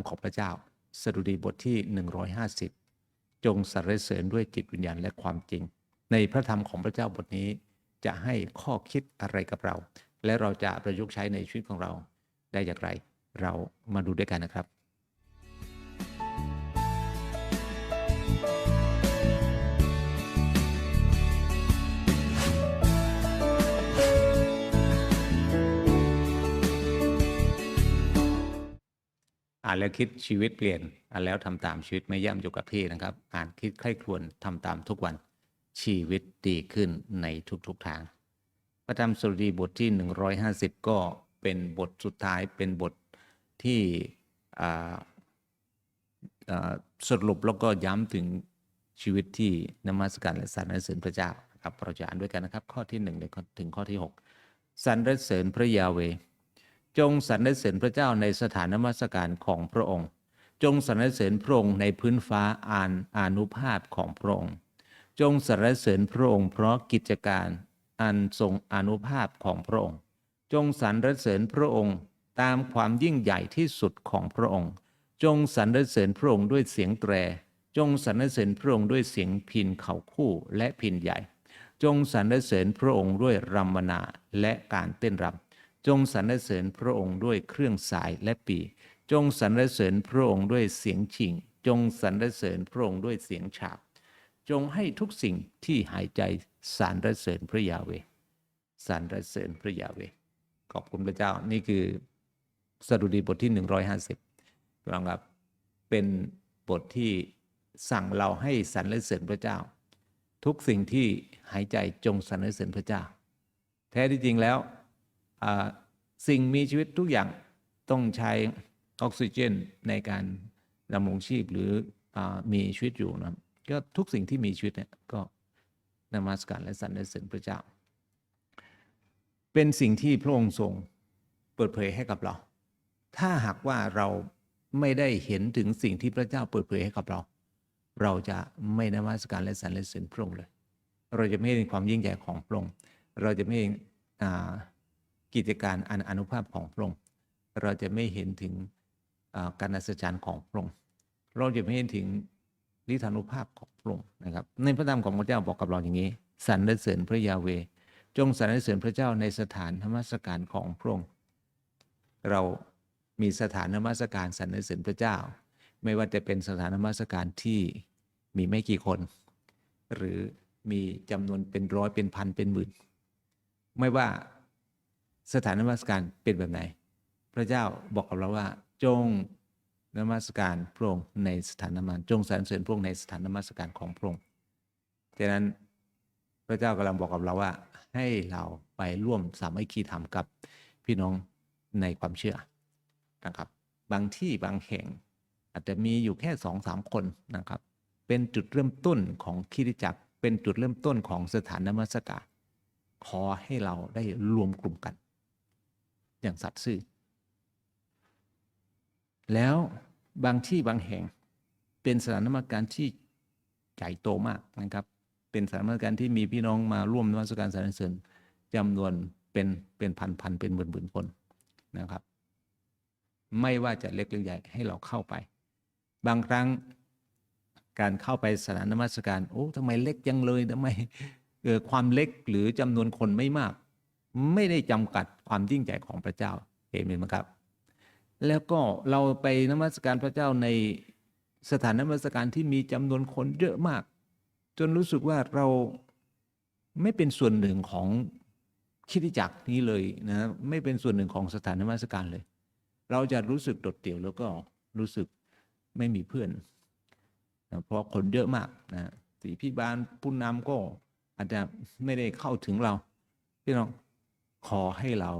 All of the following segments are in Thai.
ำของพระเจ้า สดุดีบทที่ 150 จงสรรเสริญด้วยจิตวิญญาณและความจริง ในพระธรรมของพระเจ้าบทนี้ จะให้ข้อคิดอะไรกับเรา และเราจะประยุกต์ใช้ในชีวิตของเราได้อย่างไร เรามาดูด้วยกันนะครับ อ่านแล้วคิดชีวิตเปลี่ยนอ่านแล้วทำตามชีวิตไม่ย่ำอยู่กับที่นะครับ อ่านคิดใคร่ครวญทำตามทุกวันชีวิตดีขึ้นในทุกๆทาง พระธรรมสุดีบทที่ 150 ก็เป็นบทสุดท้ายเป็นบทที่สรุปแล้วก็ย้ำถึงชีวิตที่นมัสการและสรรเสริญพระเจ้าครับเราจะอ่านด้วยกันนะครับ ข้อที่1เลยถึงข้อที่ 6สรรเสริญพระยาเว จงสรรเสริญพระเจ้าในสถานนมัสการของพระองค์ จงสรรเสริญพระองค์ในพื้นฟ้าอานอานุภาพของพระองค์ จงสรรเสริญพระองค์เพราะกิจการอันทรงอานุภาพของพระองค์ จงสรรเสริญพระองค์ตามความยิ่งใหญ่ที่สุดของพระองค์ จงสรรเสริญพระองค์ด้วยเสียงแตร จงสรรเสริญพระองค์ด้วยเสียงพินเขาคู่และพินใหญ่ จงสรรเสริญพระองค์ด้วยรัมนาและการเต้นรำ จงสรรเสริญพระองค์ด้วยเครื่องสายและปี จงสรรเสริญพระองค์ด้วยเสียงชิง จงสรรเสริญพระองค์ด้วยเสียงฉาบ จงให้ทุกสิ่งที่หายใจสรรเสริญพระยาเวสรรเสริญพระยาเว ขอบคุณพระเจ้า นี่คือสดุดีบทที่ 150พี่น้องครับ เป็นบทที่สั่งเราให้สรรเสริญพระเจ้า ทุกสิ่งที่หายใจจงสรรเสริญพระเจ้า แท้ที่จริงแล้ว สิ่งมีชีวิตทุกอย่างต้องใช้ออกซิเจนในการดำรงชีพหรืออมีชีวิตอยู่นะก็ทุกสิ่งที่มีชีวิตเนี่ยก็นมัสการและสรรเสริญพระเจ้า เป็นสิ่งที่พระองค์ทรงเปิดเผยให้กับเรา ถ้าหากว่าเราไม่ได้เห็นถึงสิ่งที่พระเจ้าเปิดเผยให้กับเรา เราจะไม่นมัสการและสรรเสริญพระองค์เลย เราจะไม่เห็นความยิ่งใหญ่ของพระองค์ เราจะไม่เห็น กิจการอันอนุภาพของพระองค์เราจะไม่เห็นถึงการอัศจรรย์ของพระองค์เราจะไม่เห็นถึงฤทธานุภาพของพระองค์นะครับ ในพระธรรมของพระเจ้าบอกกับเราอย่างนี้สรรเสริญพระยาเว จงสรรเสริญพระเจ้าในสถานธรรมสการของพระองค์เรามีสถานนมัสการสรรเสริญพระเจ้า ไม่ว่าจะเป็นสถานนมัสการที่มีไม่กี่คน หรือมีจำนวนเป็นร้อยเป็นพันเป็นหมื่นไม่ว่า สถานนมัสการเป็นแบบไหน พระเจ้าบอกกับเราว่า จงนมัสการพระองค์ในสถานนมัสจงสรรเสริญพระองค์ในสถานนมัสการของพระองค์ฉะนั้นพระเจ้ากำลังบอกกับเราว่า ให้เราไปร่วมสามัคคีธรรมกับพี่น้องในความเชื่อนะครับ บางที่บางแห่งอาจจะมีอยู่แค่สองสามคนนะครับ เป็นจุดเริ่มต้นของคริจักร เป็นจุดเริ่มต้นของสถานนมัสการขอให้เราได้รวมกลุ่มกัน อย่างสัตย์ซื่อ แล้วบางที่บางแห่งเป็นสถานนมัสการที่ใหญ่โตมากนะครับ เป็นสถานนมัสการที่มีพี่น้องมาร่วมนมัสการสรรเสริญจำนวนเป็นเป็นพันพันเป็นหมื่นหมื่นคนนะครับ ไม่ว่าจะเล็กหรือใหญ่ให้เราเข้าไป บางครั้งการเข้าไปสถานนมัสการโอ้ทำไมเล็กจังเลยทำไมเกิดความเล็กหรือจำนวนคนไม่มาก ไม่ได้จำกัดความยิ่งใหญ่ของพระเจ้าเห็นไหมครับ แล้วก็เราไปนมัสการพระเจ้าในสถานนมัสการที่มีจำนวนคนเยอะมาก จนรู้สึกว่าเราไม่เป็นส่วนหนึ่งของคิดจักนี้เลยนะไม่เป็นส่วนหนึ่งของสถานนมัสการเลย เราจะรู้สึกโดดเดี่ยวแล้วก็รู้สึกไม่มีเพื่อนนะเพราะคนเยอะมากนะสีพี่บานผู้นำก็อาจจะไม่ได้เข้าถึงเราพี่น้อง ขอให้เรา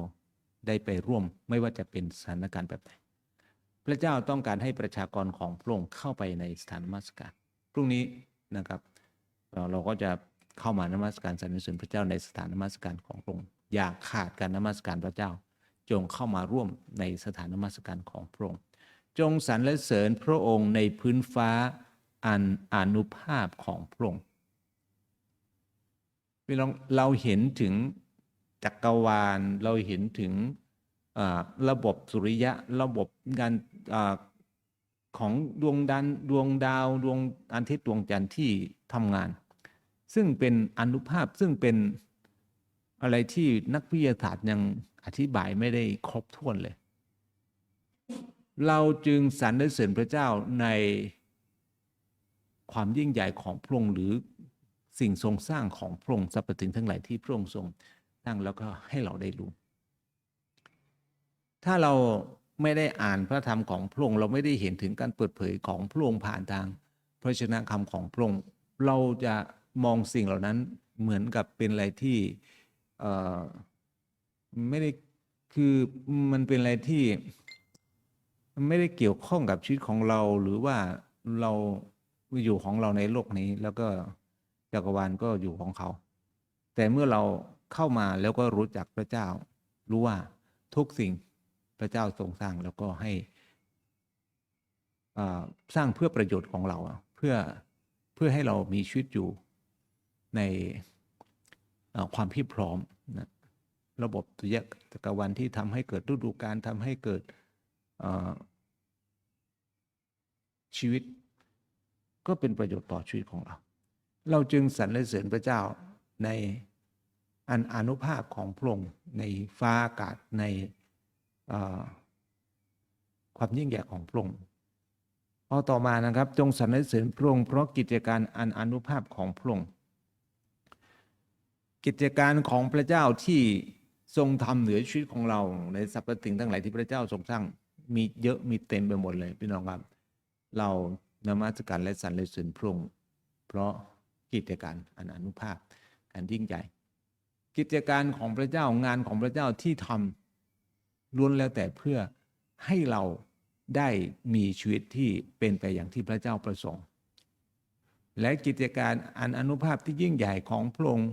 ได้ไปร่วมไม่ว่าจะเป็นสถานการณ์แบบไหนพระเจ้าต้องการให้ประชากรของพระองค์เข้าไปในสถานนมัสการพรุ่งนี้นะครับเราเราก็จะเข้ามานมัสการสรรเสริญพระเจ้าในสถานนมัสการของพระองค์อย่าขาดการนมัสการพระเจ้า จงเข้ามาร่วมในสถานนมัสการของพระองค์ จงสรรเสริญพระองค์ในพื้นฟ้าอันอนุภาพของพระองค์เราเห็นถึง จักรวาลเราเห็นถึงระบบสุริยะระบบการของดวงดันดวงดาวดวงอาทิตย์ดวงจันทร์ที่ทำงาน ซึ่งเป็นอนุภาพซึ่งเป็นอะไรที่นักวิทยาศาสตร์ยังอธิบายไม่ได้ครบถ้วนเลย เราจึงสรรเสริญพระเจ้าในความยิ่งใหญ่ของพระองค์หรือสิ่งทรงสร้างของพระองค์สรรพสิ่งทั้งหลายที่พระองค์ทรง ตั้งแล้วก็ให้เราได้รู้ ถ้าเราไม่ได้อ่านพระธรรมของพระองค์เราไม่ได้เห็นถึงการเปิดเผยของพระองค์ผ่านทางพระชนะคำของพระองค์เราจะมองสิ่งเหล่านั้นเหมือนกับเป็นอะไรที่ไม่ได้คือมันเป็นอะไรที่ไม่ได้เกี่ยวข้องกับชีวิตของเราหรือว่าเราอยู่ของเราในโลกนี้ แล้วก็จักรวาลก็อยู่ของเขา แต่เมื่อเรา เข้ามาแล้วก็รู้จักพระเจ้า รู้ว่าทุกสิ่งพระเจ้าทรงสร้างแล้วก็ให้สร้างเพื่อประโยชน์ของเราเพื่อเพื่อให้เรามีชีวิตอยู่ในความที่พร้อมนะระบบสุริยะจักรวาลที่ทำให้เกิดฤดูกาลทำให้เกิดชีวิต ก็เป็นประโยชน์ต่อชีวิตของเรา เราจึงสรรเสริญพระเจ้าใน อันอนุภาพของพระองค์ในฟ้าอากาศในความยิ่งใหญ่ของพระองค์พอต่อมานะครับ จงสรรเสริญพระองค์เพราะกิจการอันอนุภาพของพระองค์กิจการของพระเจ้าที่ทรงทำเหนือชีวิตของเราในสรรพสิ่งทั้งหลายที่พระเจ้าทรงสร้างมีเยอะมีเต็มไปหมดเลยพี่น้องครับ เรานมัสการและสรรเสริญพระองค์เพราะกิจการอันอนุภาพอันยิ่งใหญ่ กิจการของพระเจ้างานของพระเจ้าที่ทำล้วนแล้วแต่เพื่อให้เราได้มีชีวิตที่เป็นไปอย่างที่พระเจ้าประสงค์ และกิจการอันอนุภาพที่ยิ่งใหญ่ของพระองค์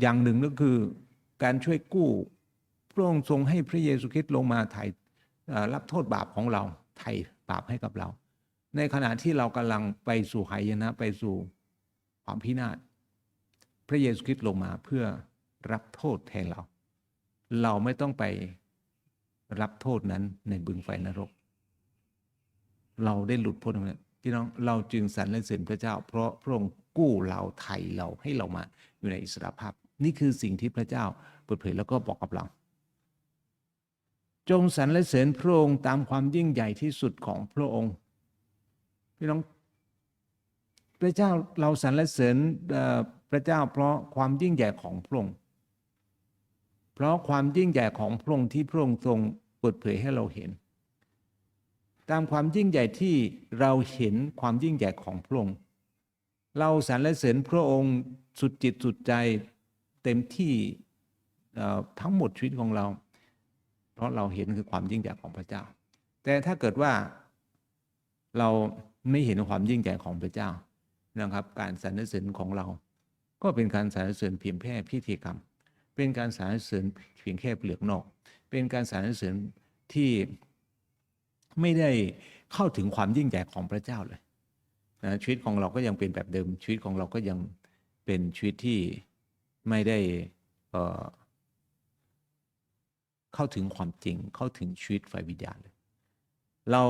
อย่างหนึ่งก็คือการช่วยกู้พระองค์ทรงให้พระเยซูคริสต์ลงมาไถ่รับโทษบาปของเราไถ่บาปให้กับเรา ในขณะที่เรากำลังไปสู่หายนะไปสู่ความพินาศ พระเยซูคริสต์ลงมาเพื่อรับโทษแทนเรา เราไม่ต้องไปรับโทษนั้นในบึงไฟนรก เราได้หลุดพ้นตรงนั้นพี่น้องเราจึงสรรเสริญพระเจ้า เพราะพระองค์กู้เราไถ่เราให้เรามาอยู่ในอิสรภาพ นี่คือสิ่งที่พระเจ้าเปิดเผยแล้วก็บอกกับเรา จงสรรเสริญพระองค์ตามความยิ่งใหญ่ที่สุดของพระองค์ พี่น้อง พระเจ้าเราสรรเสริญพระเจ้าเพราะความยิ่งใหญ่ของพระองค์เพราะความยิ่งใหญ่ของพระองค์ที่พระองค์ทรงเปิดเผยให้เราเห็น ตามความยิ่งใหญ่ที่เราเห็นความยิ่งใหญ่ของพระองค์เราสรรเสริญพระองค์สุดจิตสุดใจเต็มที่ทั้งหมดชีวิตของเรา เพราะเราเห็นคือความยิ่งใหญ่ของพระเจ้า แต่ถ้าเกิดว่าเราไม่เห็นความยิ่งใหญ่ของพระเจ้า นะครับ การสรรเสริญของเรา ก็เป็นการสรรเสริญเพียงแค่พิธีกรรม เป็นการสรรเสริญเพียงแค่เปลือกนอก เป็นการสรรเสริญที่ไม่ได้เข้าถึงความยิ่งใหญ่ของพระเจ้าเลยนะชีวิตของเราก็ยังเป็นแบบเดิม ชีวิตของเราก็ยังเป็นชีวิตที่ไม่ได้เเข้าถึงความจริงเข้าถึงชีวิตฝ่ายวิญญาณเลยเรา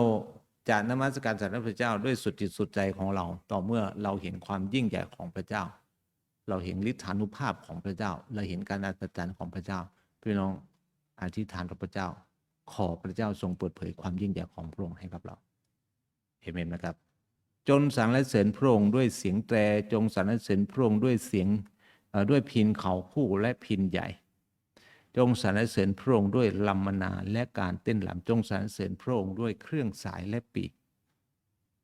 จะนมัสการสรรพระเจ้าด้วยสุดจิตสุดใจของเรา ต่อเมื่อเราเห็นความยิ่งใหญ่ของพระเจ้า เราเห็นฤทธานุภาพของพระเจ้า เราเห็นการอัศจรรย์ของพระเจ้า พี่น้องอธิษฐานต่อพระเจ้า ขอพระเจ้าทรงเปิดเผยความยิ่งใหญ่ของพระองค์ให้กับเราเอเมนนะครับ จนสรรเสริญพระองค์ด้วยเสียงแตรจงสรรเสริญพระองค์ด้วยเสียงด้วยพินเขาคู่และพินใหญ่ จงสรรเสริญพระองค์ด้วยลำมนาและการเต้นรำจงสรรเสริญพระองค์ด้วยเครื่องสายและปีก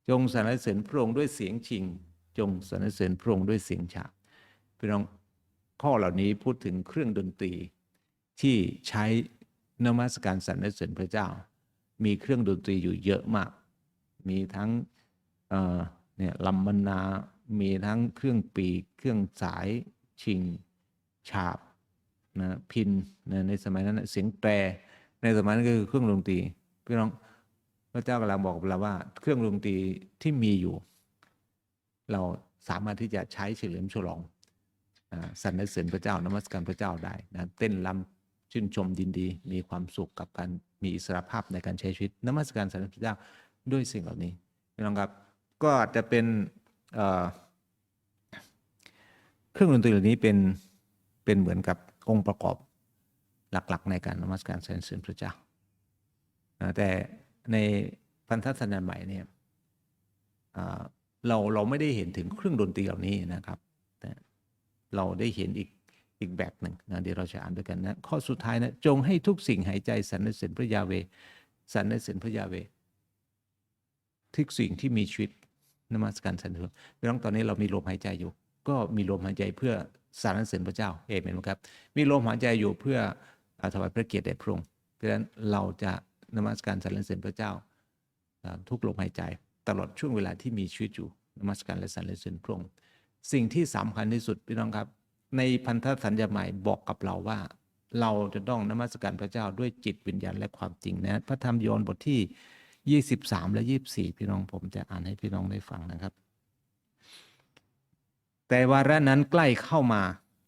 จงสรรเสริญพระองค์ด้วยเสียงชิง จงสรรเสริญพระองค์ด้วยเสียงฉาบพี่น้องข้อเหล่านี้พูดถึงเครื่องดนตรี ที่ใช้นมัสการสรรเสริญพระเจ้า มีเครื่องดนตรีอยู่เยอะมาก มีทั้งเเนี่ยลำมนา มีทั้งเครื่องปีก เครื่องสายชิง ฉาบ นะพินนะในสมัยนั้นนะเสียงแตร ในสมัยนั้นก็คือเครื่องดนตรีพี่น้องพระเจ้ากำลังบอกกับเราว่า เครื่องดนตรีที่มีอยู่ เราสามารถที่จะใช้เฉลิมฉลองสรรเสริญพระเจ้านมัสการพระเจ้าได้นะเต้นรชื่นชมยินดี มีความสุขกับการมีอิสรภาพในการใช้ชีวิตนมัสการสรรเสริญพระเจ้าด้วยสิ่งเหล่านี้พี่น้องครับก็อาจจะเป็นเครื่องดนตรีเหล่านี้เป็นเป็นเหมือนกับ องค์ประกอบหลักๆ ในการนมัสการสรรเสริญพระเจ้าแต่ในพันธสัญญาใหม่เนี่ยเราเราไม่ได้เห็นถึงเครื่องดนตรีเหล่านี้นะครับแต่เราได้เห็นอีกอีกแบบหนึ่งนะเดี๋ยวเราจะอ่านด้วยกันนะข้อสุดท้ายนะจงให้ทุกสิ่งหายใจสรรเสริญพระยาเวสรรเสริญพระยาเวทุกสิ่งที่มีชีวิตนมัสการสรรเสริญพี่น้องตอนนี้เรามีลมหายใจอยู่ ก็มีลมหายใจเพื่อ สรรเสริญพระเจ้าเอเมนไหมครับ มีลมหายใจอยู่เพื่ออถวายพระเกียรติแด่พระองค์เพราะฉะนั้นเราจะนมัสการสรรเสริญพระเจ้า ทุกลมหายใจ ตลอดช่วงเวลาที่มีชีวิตอยู่นมัสการและสรรเสริญพระองค์สิ่งที่สำคัญที่สุดพี่น้องครับ ในพันธสัญญาใหม่บอกกับเราว่า เราจะต้องนมัสการพระเจ้าด้วยจิตวิญญาณและความจริงนะ พระธรรมโยนบทที่ 23 และ 24 พี่น้องผมจะอ่านให้พี่น้องได้ฟังนะครับ แต่วาระนั้นใกล้เข้ามา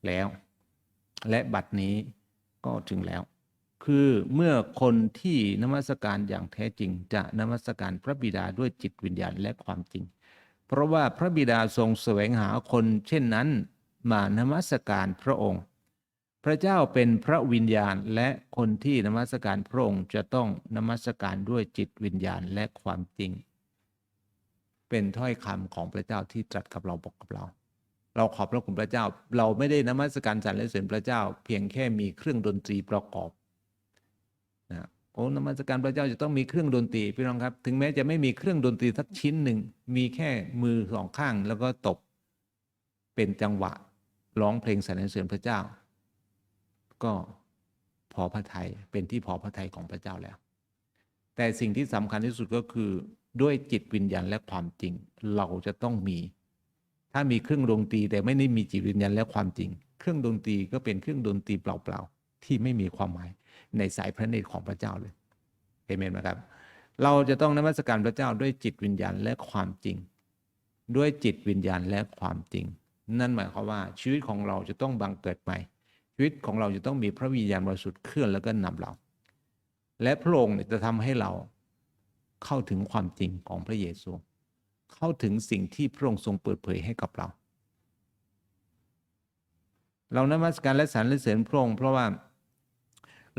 แล้ว และบัดนี้ก็ถึงแล้ว คือเมื่อคนที่นมัสการอย่างแท้จริง จะนมัสการพระบิดาด้วยจิตวิญญาณและความจริง เพราะว่าพระบิดาทรงแสวงหาคนเช่นนั้นมานมัสการพระองค์ พระเจ้าเป็นพระวิญญาณและคนที่นมัสการพระองค์จะต้องนมัสการด้วยจิตวิญญาณและความจริง เป็นถ้อยคำของพระเจ้าที่ตรัสกับเราบอกกับเรา เราขอบพระคุณพระเจ้า เราไม่ได้นมัสการสรรเสริญพระเจ้า เพียงแค่มีเครื่องดนตรีประกอบนะโอ้นมัสการพระเจ้าจะต้องมีเครื่องดนตรีพี่น้องครับ ถึงแม้จะไม่มีเครื่องดนตรีสักชิ้นหนึ่งมีแค่มือสองข้างแล้วก็ตบเป็นจังหวะร้องเพลงสรรเสริญพระเจ้า ก็พอพระทัยเป็นที่พอพระทัยของพระเจ้าแล้ว แต่สิ่งที่สำคัญที่สุดก็คือด้วยจิตวิญญาณและความจริง เราจะต้องมี ถ้ามีเครื่องดนตรีแต่ไม่ได้มีจิตวิญญาณและความจริง เครื่องดนตรีก็เป็นเครื่องดนตรีเปล่าๆที่ไม่มีความหมายในสายพระเนตรของพระเจ้าเลยเอเมนไหมครับ เราจะต้องนมัสการพระเจ้าด้วยจิตวิญญาณและความจริง ด้วยจิตวิญญาณและความจริง นั่นหมายความว่าชีวิตของเราจะต้องบังเกิดใหม่ ชีวิตของเราจะต้องมีพระวิญญาณบริสุทธิ์เคลื่อนแล้วก็นำเรา และพระองค์จะทำให้เราเข้าถึงความจริงของพระเยซู เข้าถึงสิ่งที่พระองค์ทรงเปิดเผยให้กับเรา เรานมัสการและสรรเสริญพระองค์เพราะว่า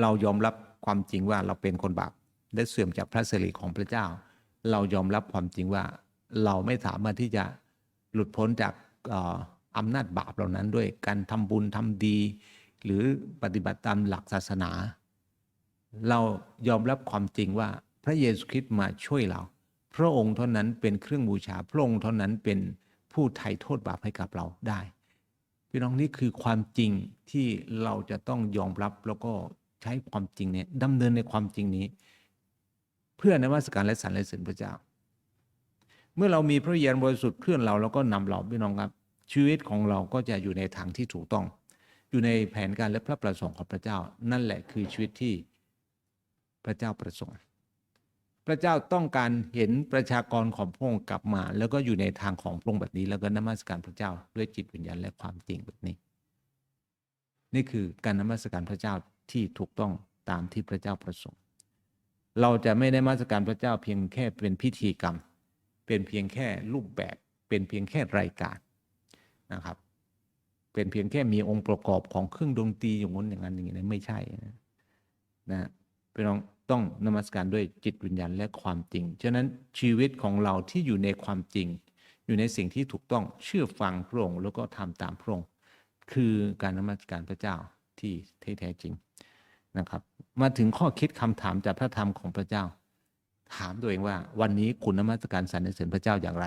เรายอมรับความจริงว่าเราเป็นคนบาปและเสื่อมจากพระสิริของพระเจ้า เรายอมรับความจริงว่าเราไม่สามารถที่จะหลุดพ้นจากอำนาจบาปเหล่านั้นด้วยการทำบุญทำดี หรือปฏิบัติตามหลักศาสนา เรายอมรับความจริงว่าพระเยซูคริสต์มาช่วยเรา พระองค์เท่านั้นเป็นเครื่องบูชา พระองค์เท่านั้นเป็นผู้ไถ่โทษบาปให้กับเราได้ พี่น้องนี่คือความจริงที่เราจะต้องยอมรับแล้วก็ใช้ความจริงเนี่ยดำเนินในความจริงนี้ เพื่อนมัสการและสรรเสริญพระเจ้า เมื่อเรามีพระวิญญาณบริสุทธิ์เคลื่อนเราแล้วก็นำเราพี่น้องครับ ชีวิตของเราก็จะอยู่ในทางที่ถูกต้อง อยู่ในแผนการและพระประสงค์ของพระเจ้า นั่นแหละคือชีวิตที่พระเจ้าประสงค์ พระเจ้าต้องการเห็นประชากรของพระองค์กลับมา แล้วก็อยู่ในทางของพระองค์แบบนี้ แล้วก็นมัสการพระเจ้าด้วยจิตวิญญาณและความจริงแบบนี้ นี่คือการนมัสการพระเจ้าที่ถูกต้องตามที่พระเจ้าประสงค์ เราจะไม่ได้มัสการพระเจ้าเพียงแค่เป็นพิธีกรรม เป็นเพียงแค่รูปแบบเป็นเพียงแค่รายการนะครับ เป็นเพียงแค่มีองค์ประกอบของเครื่องดนตรีอย่างนั้นอย่างนั้นอย่างนี้ไม่ใช่นะนะพี่น้อง ต้องนมัสการด้วยจิตวิญญาณและความจริง ฉะนั้นชีวิตของเราที่อยู่ในความจริง อยู่ในสิ่งที่ถูกต้องเชื่อฟังพระองค์แล้วก็ทำตามพระองค์คือการนมัสการพระเจ้าที่แท้จริงนะครับ มาถึงข้อคิดคำถามจากพระธรรมของพระเจ้า ถามตัวเองว่า วันนี้คุณนมัสการสรรเสริญพระเจ้าอย่างไร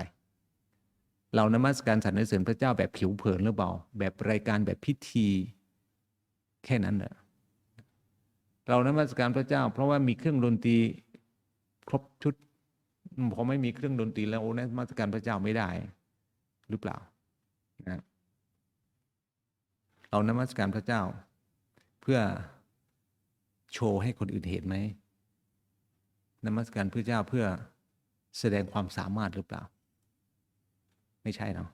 เรานมัสการสรรเสริญพระเจ้าแบบผิวเผินหรือเปล่า แบบรายการแบบพิธี แค่นั้นเหรอ เรานมัสการพระเจ้า เพราะว่ามีเครื่องดนตรีครบชุดพอไม่มีเครื่องดนตรีแล้วโอ้นมัสการพระเจ้าไม่ได้ หรือเปล่านะเรานมัสการพระเจ้า เพื่อโชว์ให้คนอื่นเห็นไหมนมัสการพระเจ้าเพื่อแสดงความสามารถหรือเปล่า ไม่ใช่เนาะ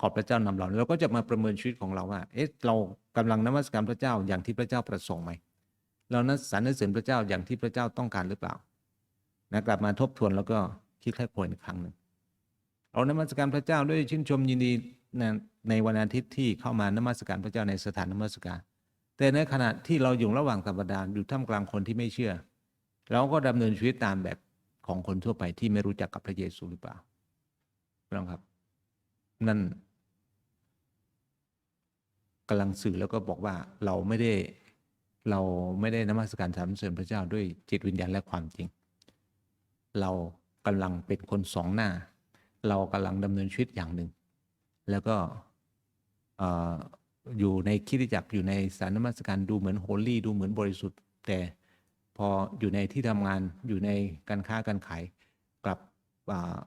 ขอบพระเจ้านำเราเราก็จะมาประเมินชีวิตของเราว่า เอ๊ะเรากำลังนมัสการพระเจ้าอย่างที่พระเจ้าประสงค์ไหมเรานั้นสรรเสริญพระเจ้าอย่างที่พระเจ้าต้องการหรือเปล่านะกลับมาทบทวนแล้วก็คิดแค่ควรอีกครั้งหนึ่งเรานมัสการพระเจ้าด้วยชื่นชมยินดีนะในวันอาทิตย์ที่เข้ามานมัสการพระเจ้าในสถานนมัสการ แต่ในขณะที่เราอยู่ระหว่างธรรมดาห์อยู่ท่ามกลางคนที่ไม่เชื่อ เราก็ดำเนินชีวิตตามแบบของคนทั่วไปที่ไม่รู้จักกับพระเยซูหรือเปล่าพี่น้องครับ นั่น กำลังสื่อแล้วก็บอกว่าเราไม่ได้เราไม่ได้นมัสการสรรเสริญพระเจ้าด้วยจิตวิญญาณและความจริง เรากำลังเป็นคนสองหน้า เรากำลังดำเนินชีวิตอย่างหนึ่ง แล้วก็ออยู่ในคิดจักอยู่ในสารนมัสการดูเหมือนโฮลี่ดูเหมือนบริสุทธิ์ แต่พออยู่ในที่ทำงานอยู่ในการค้าการขายกลับอ่า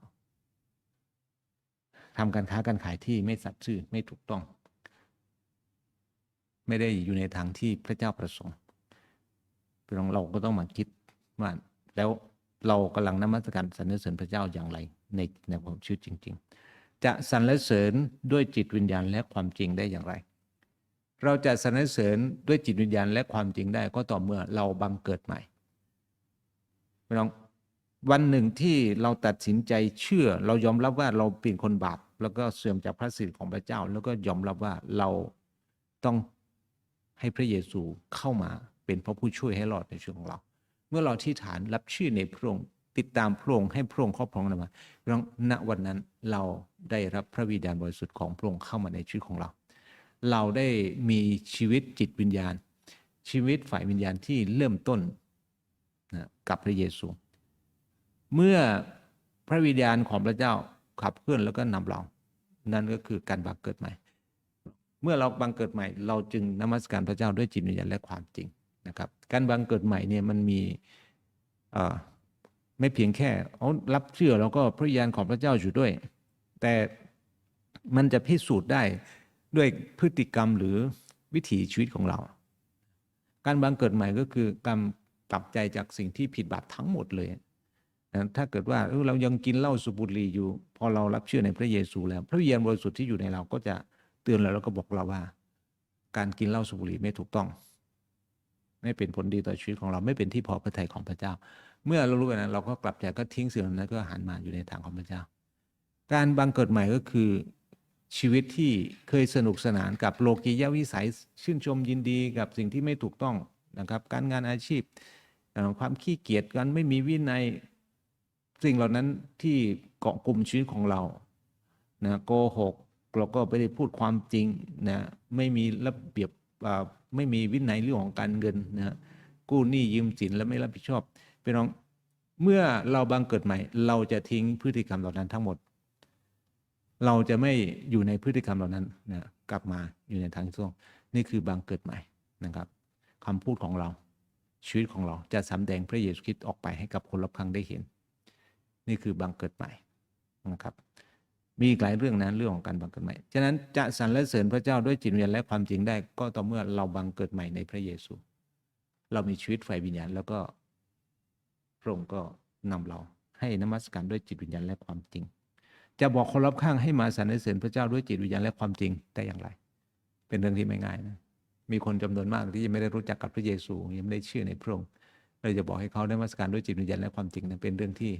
ทำการค้าการขายที่ไม่สัตย์ซื่อไม่ถูกต้อง ไม่ได้อยู่ในทางที่พระเจ้าประสงค์พี่น้องเราก็ต้องมาคิดว่าแล้วเรากำลังนมัสการสรรเสริญพระเจ้าอย่างไร ในในความชีวิตจริง ๆ จะสรรเสริญด้วยจิตวิญญาณและความจริงได้อย่างไร เราจะสรรเสริญด้วยจิตวิญญาณและความจริงได้ก็ต่อเมื่อเราบังเกิดใหม่พี่น้องวันหนึ่งที่เราตัดสินใจเชื่อ เรายอมรับว่าเราเป็นคนบาปแล้วก็เสื่อมจากพระสิริของพระเจ้า แล้วก็ยอมรับว่าเราต้อง ให้พระเยซูเข้ามาเป็นพระผู้ช่วยให้รอดในชีวิตของเรา เมื่อเราที่ฐานรับชื่อในพระองค์ติดตามพระองค์ให้พระองค์ครอบครองเรามาณวันนั้นเราได้รับพระวิญญาณบริสุทธิ์ของพระองค์เข้ามาในชีวิตของเรา เราได้มีชีวิตจิตวิญญาณ ชีวิตฝ่ายวิญญาณที่เริ่มต้นนะกับพระเยซู เมื่อพระวิญญาณของพระเจ้าขับเคลื่อนแล้วก็นำเรา นั่นก็คือการบังเกิดใหม่ เมื่อเราบังเกิดใหม่ เราจึงนมัสการพระเจ้าด้วยจิตวิญญาณและความจริงนะครับ การบังเกิดใหม่เนี่ยมันมีไม่เพียงแค่เอารับเชื่อแล้วก็พระวิญาณของพระเจ้าอยู่ด้วย แต่มันจะพิสูจน์ได้ด้วยพฤติกรรมหรือวิถีชีวิตของเรา การบังเกิดใหม่ก็คือการกลับใจจากสิ่งที่ผิดบาปทั้งหมดเลยนะถ้าเกิดว่าเรายังกินเหล้าสูบบุหรี่อยู่ พอเรารับเชื่อในพระเยซูแล้ว พระวิญญาณบริสุทธิ์ที่อยู่ในเราก็จะ ตือนเราแล้วก็บอกเราว่า การกินเหล้าสูบบุหรี่ไม่ถูกต้อง ไม่เป็นผลดีต่อชีวิตของเราไม่เป็นที่พอพระทัยของพระเจ้า เมื่อเรารู้แบบนั้น เราก็กลับใจก็ทิ้งสิ่งนั้นก็หันมาอยู่ในทางของพระเจ้า การบังเกิดใหม่ก็คือชีวิตที่เคยสนุกสนานกับโลกียวิสัยชื่นชมยินดีกับสิ่งที่ไม่ถูกต้องนะครับ การงานอาชีพความขี้เกียจการไม่มีวินัยสิ่งเหล่านั้นที่เกาะกลุ่มชีวิตของเรานะโกหก เราก็ไม่ได้พูดความจริงนะไม่มีระเบียบไม่มีวินัยเรื่องของการเงินนะกู้หนี้ยืมสินและไม่รับผิดชอบพี่น้องเมื่อเราบังเกิดใหม่ เราจะทิ้งพฤติกรรมเหล่านั้นทั้งหมด เราจะไม่อยู่ในพฤติกรรมเหล่านั้นนะกลับมาอยู่ในทางที่ถูกต้องนี่คือบางเกิดใหม่นะครับคำพูดของเราชีวิตของเราจะสำแดงพระเยซูคริสต์ออกไปให้กับคนรอบข้างได้เห็น นี่คือบางเกิดใหม่นะครับ มีอีกหลายเรื่องนะเรื่องของการบังเกิดใหม่ ฉะนั้นจะสรรเสริญพระเจ้าด้วยจิตวิญญาณและความจริงได้ ก็ต่อเมื่อเราบังเกิดใหม่ในพระเยซู เรามีชีวิตฝ่ายวิญญาณแล้วก็พระองค์ก็นำเราให้นมัสการด้วยจิตวิญญาณและความจริง จะบอกคนรอบข้างให้มาสรรเสริญพระเจ้าด้วยจิตวิญญาณและความจริงได้อย่างไร เป็นเรื่องที่ไม่ง่ายนะ มีคนจำนวนมากที่ยังไม่ได้รู้จักกับพระเยซูยังไม่ได้เชื่อในพระองค์เราจะบอกให้เขาได้มัสการด้วยจิตวิญญาณและความจริงนั้นเป็นเรื่องที่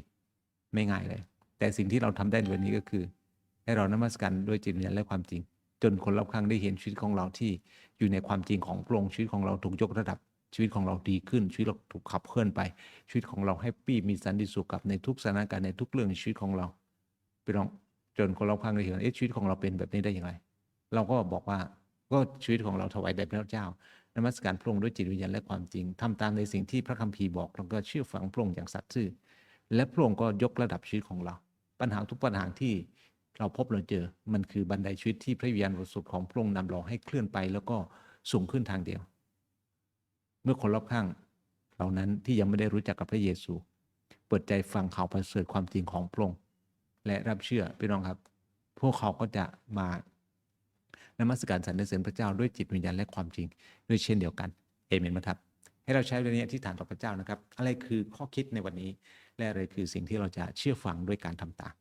ไม่ง่ายเลย แต่สิ่งที่เราทำได้ในวันนี้ก็คือ ให้เรานมัสการด้วยจิตวิญญาณและความจริง จนคนรอบข้างได้เห็นชีวิตของเราที่อยู่ในความจริงของพระองค์ชีวิตของเราถูกยกระดับชีวิตของเราดีขึ้นชีวิตเราถูกขับเคลื่อนไป ชีวิตของเราแฮปปี้มีสันติสุขกับในทุกสถานการณ์ในทุกเรื่องในชีวิตของเราพี่น้องจนคนรอบข้างได้เห็นเอ๊ะชีวิตของเราเป็นแบบนี้ได้อย่างไร เราก็บอกว่าก็ชีวิตของเราถวายแด่พระเจ้านมัสการพระองค์ด้วยจิตวิญญาณและความจริงทำตามในสิ่งที่พระคัมภีร์บอกแล้วก็เชื่อฟังพระองค์อย่างสัตย์ซื่อและพระองค์ก็ยกระดับชีวิตของเรา ปัญหาทุกปัญหาที่ เราพบเราเจอมันคือบันไดชีวิตที่พระวิญญาณบริสุทธิ์ของพระองค์นำเราให้เคลื่อนไปแล้วก็สูงขึ้นทางเดียว เมื่อคนรอบข้างเหล่านั้นที่ยังไม่ได้รู้จักกับพระเยซู เปิดใจฟังข่าวประเสริฐความจริงของพระองค์และรับเชื่อพี่น้องครับ พวกเขาก็จะมานมัสการสรรเสริญพระเจ้าด้วยจิตวิญญาณและความจริงด้วยเช่นเดียวกันเอเมนไหมครับ ให้เราใช้เรื่องนี้ที่ฐานต่อพระเจ้านะครับ อะไรคือข้อคิดในวันนี้ และอะไรคือสิ่งที่เราจะเชื่อฟังด้วยการทำตาม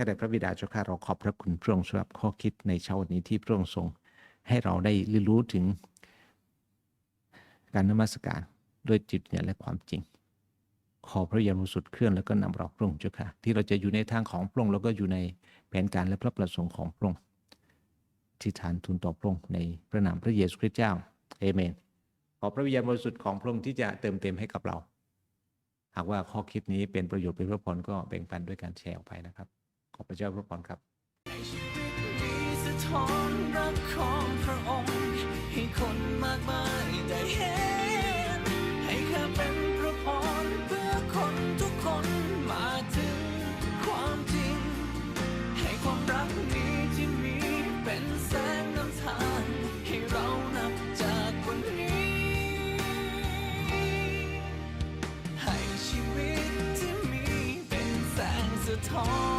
ข้าแต่พระบิดาเจ้าข้าเราขอบพระคุณพระองค์สำหรับข้อคิดในเช้าวันนี้ที่พระองค์ทรงให้เราได้เรียนรู้ถึงการนมัสการด้วยจิตวิญญาและความจริง ขอพระวิญญาณบริสุทธิ์เคลื่อนแล้วก็นำเราพระองค์เจ้าค่ะ ที่เราจะอยู่ในทางของพระองค์แล้วก็อยู่ในแผนการและพระประสงค์ของพระองค์ที่ฐานทูลต่อพระองค์ในพระนามพระเยซูคริสต์เจ้าเอเมน ขอพระวิญญาณบริสุทธิ์ของพระองค์ที่จะเติมเต็มให้กับเรา หากว่าข้อคิดนี้เป็นประโยชน์เป็นพระพรก็แบ่งปันด้วยการแชร์ออกไปนะครับ ขอพระเจ้าพระพรครับมีสะท้อนรักของพระองค์ให้คนมากมายได้เห็น ให้ข้าเป็นพระพรเพื่อคนทุกคนมาถึงความจริง ให้ความรักนี้ที่มีเป็นแสงนำทางให้เรานับจากวันนี้ ให้ชีวิตที่มีเป็นแสงสะท้อน